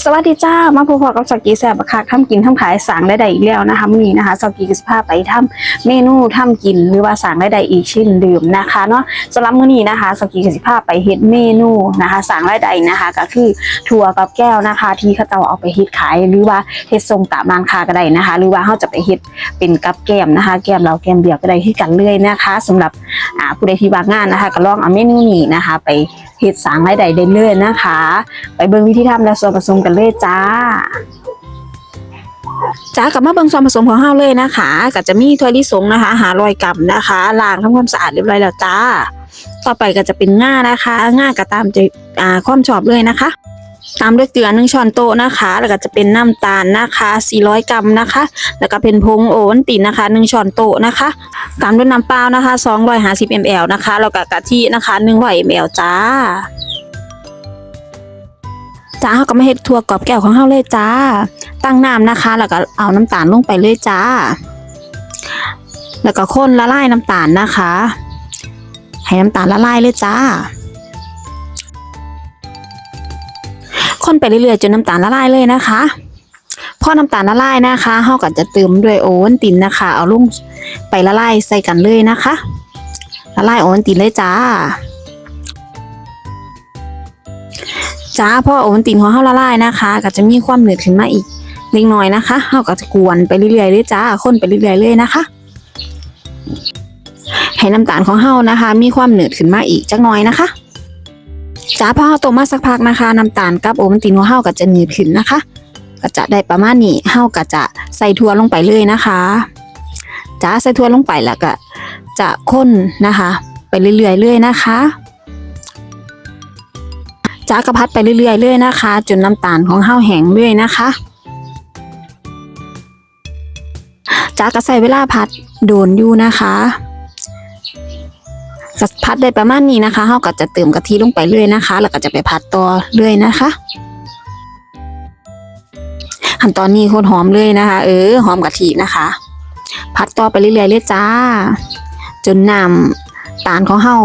สวัสดีจ้า มาพบกับสกีแสบคักทำกินทำขายสั่งได้ใดอีกแล้วนะคะมื้อนี้นะคะสกีก็สิพไปทำเมนูทำกินหรือว่าสั่งได้ใดอีกชิ้นดื่มนะคะเนาะสำหรับมื้อนี้นะคะสกีก็สิพไปเฮ็ดเมนูนะคะสั่งได้ใดนะคะ ก็คือถั่วกับแก้วนะคะ ที่เขาเจ้าเอาไปเฮ็ดขายหรือว่าเฮ็ดส่งตามร้านคาก็ได้นะคะ หรือว่าเขาจะไปเฮ็ดเป็นกับแก้มนะคะ แก้มเราแก้มเบียร์ก็ได้ที่กันเลยนะคะสำหรับผู้ใดที่ว่างงานนะคะ ก็ลองเอาเมนูนี้นะคะ ไปเฮ็ดสั่งได้ใดได้เลยนะคะ ไปเบิ่งวิธีทำและส่วนผสมกันเลยจ้าจ้ากลับมาเบิ่งส่วนผสมของเฮาเลยนะคะก็จะมีถั่วลิสงนะคะหารอยกรัมนะคะล้างทำความสะอาดเรียบร้อยแล้วจ้า ต่อไปก็จะเป็นง่านะคะง่าก็ตามใจอ่าความชอบเลยนะคะ ตามด้วยเกลือหนึ่งช้อนโต๊ะนะคะ แล้วก็จะเป็นน้ำตาลนะคะ 400 กรัมนะคะ แล้วก็เป็นผงโอวัลตินนะคะหนึ่งช้อนโต๊ะนะคะ ตามด้วยน้ำเปล่านะคะ 250 ml นะคะแล้วก็กะทินะคะ100 ml จ้า จ้าเขาก็มาเฮ็ดถั่วกรอบแก้วของเฮาเลยจ้า ตั้งน้ำนะคะ แล้วก็เอาน้ำตาลลงไปเลยจ้า แล้วก็คนละลายน้ำตาลนะคะ ให้น้ำตาลละลายเลยจ้าคนไปเรื่อยๆจนน้ำตาลละลายเลยนะคะพอน้ำตาลละลายนะคะเฮาก็จะเติมด้วยโอวัลตินนะคะ เอาลงไปละลายใส่กันเลยนะคะละลายโอวัลตินเลยจ้า จ้าพอโอวัลตินของเฮาละลายนะคะก็จะมีความเหนืดขึ้นมาอีกเล็กน้อยนะคะเฮาก็จะกวนไปเรื่อยๆเลยจ้าคนไปเรื่อยๆเลยนะคะให้น้ำตาลของเฮานะคะ มีความเหนืดขึ้นมาอีกจักหน่อยนะคะจ้าพอเฮาต้มมาสักพักนะคะน้ำตาลกับโอวัลตินของเฮาก็จะเหนืดขึ้นนะคะ ก็จะได้ประมาณนี้เฮาก็จะใส่ถั่วลงไปเลยนะคะจ้าใส่ถั่วลงไปแล้วก็จะคนนะคะ ไปเรื่อยๆเลยนะคะ จ้ากระพัดไปเรื่อยๆเลยนะคะ จนน้ำตาลของเฮาแห้งเรื่อยนะคะจ้าก็ใส่เวลาพัดโดนอยู่นะคะก็พัดได้ประมาณนี้นะคะเฮาก็จะเติมกะทิลงไปเรื่อยนะคะ แล้วก็จะไปพัดต่อเรื่อยนะคะขั้นตอนนี้โคตรหอมเลยนะคะ เออหอมกะทินะคะ พัดต่อไปเรื่อยๆเลยจ้า จนน้ำตาลของเฮา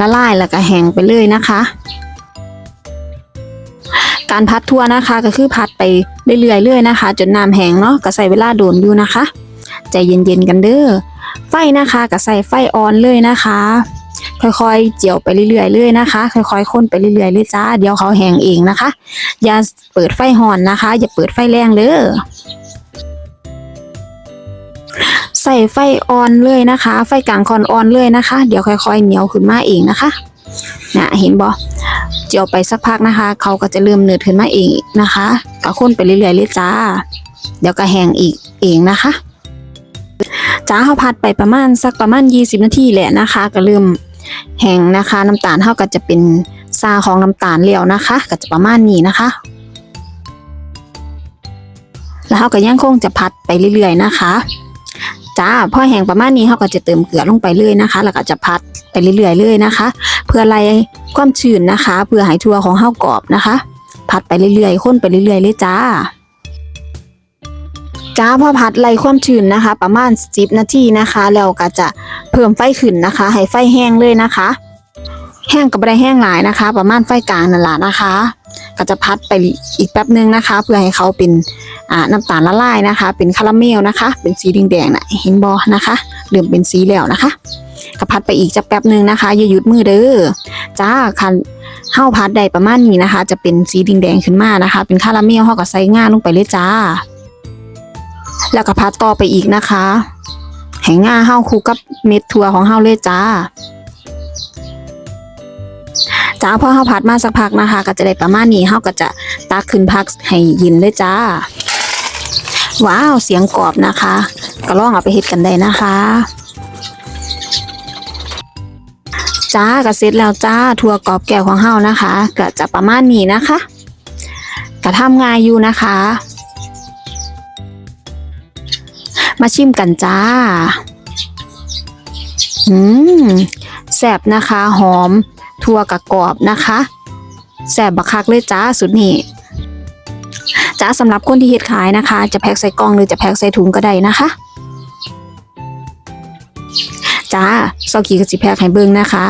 ละลายแล้วก็แห้งไปเลยนะคะ การพัดทั่วนะคะ ก็คือพัดไปเรื่อยๆเรื่อยนะคะ จนน้ำแห้งเนาะก็ใส่เวลาโดนอยู่นะคะ ใจเย็นๆกันเด้อไฟนะคะก็ใส่ไฟอ่อนเลยนะคะ ค่อยๆ เจียวไปเรื่อยๆเลยนะคะ ค่อยๆคนไปเรื่อยๆเลยจ้าเดี๋ยวเขาแห้งเองนะคะ อย่าเปิดไฟห่อนนะคะ อย่าเปิดไฟแรงเด้อใส่ไฟอ่อนเลยนะคะ ไฟกลางคอนอ่อนเลยนะคะ เดี๋ยวค่อยๆเหนียวขึ้นมาเองนะคะ นะเห็นบ่เจียวไปสักพักนะคะ เขาก็จะเริ่มเนืดขึ้นมาเองนะคะก็คนไปเรื่อยๆเลยจ้า เดี๋ยวก็แห้งอีกเองนะคะจ้าเขาพัดไปประมาณสักประมาณ 20 นาทีแหละนะคะ ก็เริ่มแห้งนะคะ น้ำตาลเขาก็จะเป็นซาของน้ำตาลแล้วนะคะ ก็จะประมาณนี้นะคะ แล้วเขาก็ยังคงจะพัดไปเรื่อยๆนะคะจ้าพอแห้งประมาณนี้เขาก็จะเติมเกลือลงไปเลยนะคะ แล้วก็จะพัดไปเรื่อยๆเลยนะคะ พื่อไล่ความชื้นนะคะ เพื่อให้ทั่วของเฮากรอบนะคะ ผัดไปเรื่อยๆข้นไปเรื่อยๆเลยจ้าจ้าพอผัดไล่ความชื้นนะคะ ประมาณ10นาทีนะคะแล้วก็จะเพิ่มไฟขึ้นนะคะ ให้ไฟแห้งเลยนะคะ แห้งกับไม่ได้แห้งหลายนะคะ ประมาณไฟกลางนั่นแหละนะคะ ก็จะพัดไปอีกแป๊บนึงนะคะ เพื่อให้เขาเป็นน้ำตาลละลายนะคะ เป็นคาราเมลนะคะ เป็นสีแดงๆนะเห็นบอนะคะเริ่มเป็นสีแล้วนะคะ ก็พัดไปอีกจะแป๊บหนึ่งนะคะ อย่าหยุดมือเด้อจ้าคันเฮาพัดได้ประมาณนี้นะคะ จะเป็นสีแดงขึ้นมานะคะ เป็นคาราเมลเฮาก็ใส่ง่าลงไปเลยจ้า แล้วก็พัดต่อไปอีกนะคะให้ง่าเฮาคู่กับเม็ดถั่วของเฮาเลยจ้าจ้าพอเฮาพัดมาสักพักนะคะ ก็จะได้ประมาณนี้เฮาก็จะตักขึ้นพักให้ยินเลยจ้า ว้าวเสียงกรอบนะคะ ก็ลองเอาไปเฮ็ดกันได้นะคะ จ้าก็เสร็จแล้วจ้าถั่วกรอบแก้วของเฮานะคะก็จะประมาณนี้นะคะก็ทำง่ายอยู่นะคะ มาชิมกันจ้าอืมแซ่บนะคะหอมถั่วกระกรอบนะคะแซ่บบักคักเลยจ้าสุดนี่จ้าสำหรับคนที่เฮ็ดขายนะคะ จะแพ็คใส่กล่องหรือจะแพ็คใส่ถุงก็ได้นะคะ จ้าซอกีกับสิแพ็คให้เบิ่งนะคะ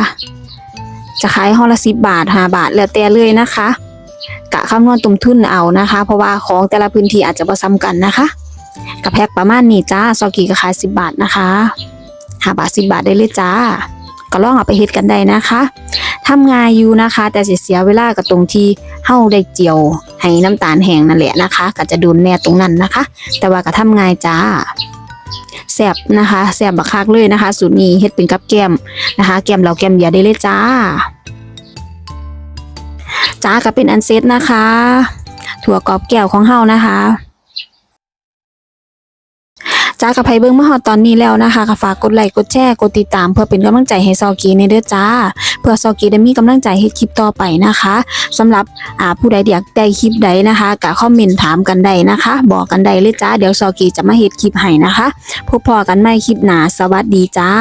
จะขายห่อละสิบบาทห้าบาทแล้วแต่เลยนะคะ กะคำนวณตุ่มทุนเอานะคะ เพราะว่าของแต่ละพื้นที่อาจจะบ่ซ้ำกันนะคะกับแพ็กประมาณนี้จ้าซอกีก็ขาย10บาทนะคะหาบาท10บาทได้เลยจ้า ก็ลองเอาไปเฮ็ดกันได้นะคะทำงานอยู่นะคะ แต่เสียเวลากับตรงที่เฮาได้เจียวให้น้ำตาลแห้งนั่นแหละนะคะ ก็จะโดนแน่ตรงนั้นนะคะ แต่ว่าก็ทำงายจ้า แซบนะคะแซบบักคักเลยนะคะ สูตรนี้เฮ็ดเป็นกับแกมนะคะ แกมเราแกมอย่าได้เลยจ้า จ้าก็เป็นอันเซตนะคะ ถั่วกรอบแก้วของเฮานะคะ จ้ากับไพเบิ้งมาฮอดตอนนี้แล้วนะคะก็ฝากกดไลค์กดแชร์กดติดตาม เพื่อเป็นกำลังใจให้ซอกีในเด้อจ้า เพื่อซอกีได้มีกำลังใจให้คลิปต่อไปนะคะสำหรับอ่าผู้ใดอยากได้คลิปใดนะคะก็คอมเมนต์ถามกันได้นะคะ บอกกันได้เลยจ้าเดี๋ยวซอกีจะมาเฮ็ดคลิปให้นะคะพบพอกันใหม่คลิปหน้าสวัสดีจ้า